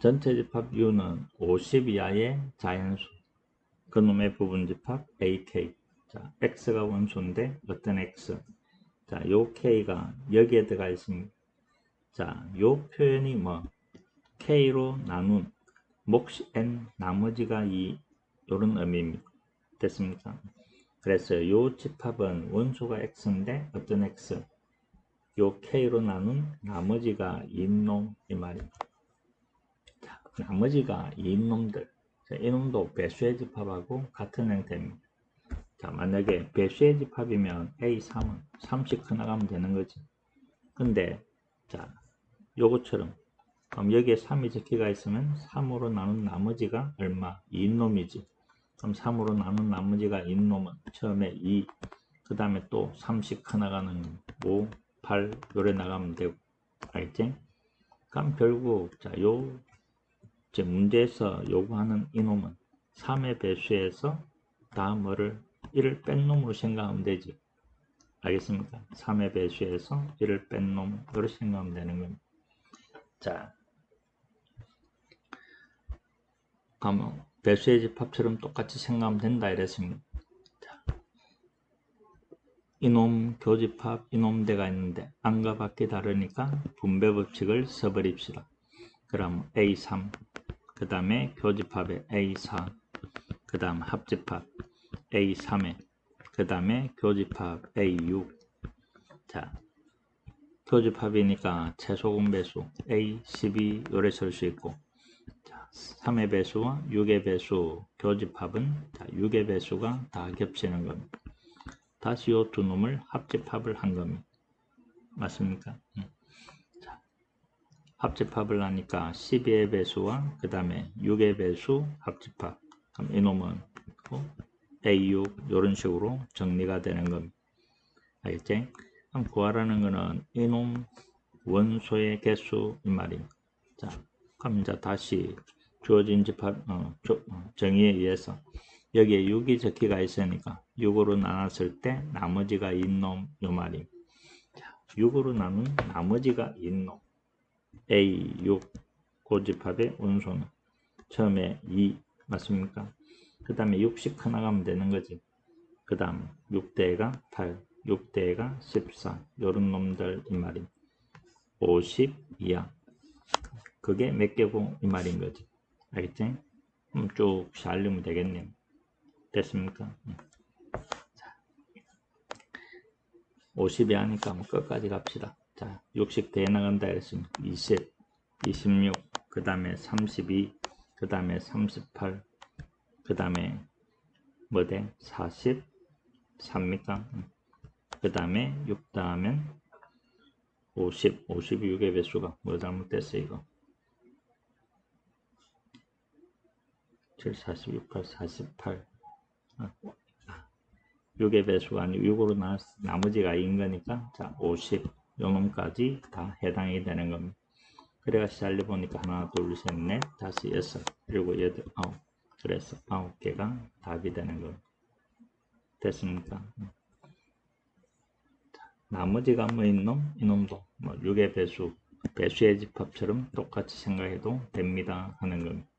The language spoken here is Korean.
전체 집합 U는 50 이하의 자연수. 그놈의 부분 집합 AK. 자, X가 원소인데 어떤 X. 자, 요 K가 여기에 들어가 있습니다. 자, 요 표현이 뭐 K로 나눈 몫이 N 나머지가 2 요런 의미입니다. 됐습니까? 그래서 요 집합은 원소가 X인데 어떤 X? 요 K로 나눈 나머지가 인놈 이 말입니다. 자, 나머지가 인놈들 자, 이놈도 배수의 집합하고 같은 형태입니다. 자, 만약에 배수의 집합이면 A3은 30 커나가면 되는 거지. 근데 자, 요것처럼 그럼 여기에 3이 적혀가 있으면 3으로 나눈 나머지가 얼마? 2놈이지. 그럼 3으로 나눈 나머지가 인놈은 처음에 2, 그 다음에 또30 커나가는 5, 8 요래 나가면 되고 알겠지? 그럼 결국 자요 제 문제에서 요구하는 이놈은 3의 배수에서 다 뭐를 1을 뺀 놈으로 생각하면 되지. 알겠습니까? 3의 배수에서 1을 뺀 놈으로 생각하면 되는 겁니다. 자, 그러면 배수의 집합처럼 똑같이 생각하면 된다 이랬습니다. 자, 이놈 교집합 이놈대가 있는데 안과 밖이 다르니까 분배 법칙을 써버립시다. 그럼 A3 그 다음에 교집합에 A4 그 다음 합집합 A3에 그 다음에 교집합 A6 자 교집합이니까 최소 공 배수 A12 요래 쓸 수 있고 자, 3의 배수와 6의 배수 교집합은 자, 6의 배수가 다 겹치는 겁니다. 다시 이두 놈을 합집합을 한 겁니다. 맞습니까? 응. 자, 합집합을 하니까 12의 배수와 그 다음에 6의 배수 합집합 그럼 이놈은 A6 이런 식으로 정리가 되는 겁니다. 알겠지? 그럼 구하라는 거는 이놈 원소의 개수 이 말입니다. 자, 그럼 이제 다시 주어진 집합 어, 조, 어, 정의에 의해서 여기에 6이 적기가 있으니까 6으로 나눴을 때 나머지가 인놈 요 말입니다. 자, 6으로 나눈 나머지가 인놈 A6 고집합의 원소는 처음에 2 맞습니까? 그 다음에 60 하나 가면 되는 거지. 그 다음 6대가 8, 6대가 14 요런 놈들 이 말입니다. 50 이하 그게 몇 개고 이 말인 거지. 알겠지? 그럼 쭉 살리면 되겠네요. 됐습니까? 응. 자, 50이 하니까 뭐 끝까지 갑시다. 자, 60 대에 나간다 그랬으면 20, 26, 그 다음에 32, 그 다음에 38, 그 다음에 뭐돼? 43입니까? 그 다음에 6 다음엔 50, 56의 배수가 뭐 잘못됐어 이거? 7, 46, 8, 48 아, 6의 배수가 아니고 6으로 나, 나머지가 2인 거니까. 자 50, 요놈까지 다 해당이 되는 겁니다. 그래가 시달려 보니까 하나, 둘, 셋, 넷, 다섯, 여섯, 일곱, 여덟, 아홉 그래서 아홉 개가 답이 되는 거 됐습니까? 자, 나머지가 뭐 이놈? 이놈도 뭐 6의 배수, 배수의 집합처럼 똑같이 생각해도 됩니다 하는 겁니다.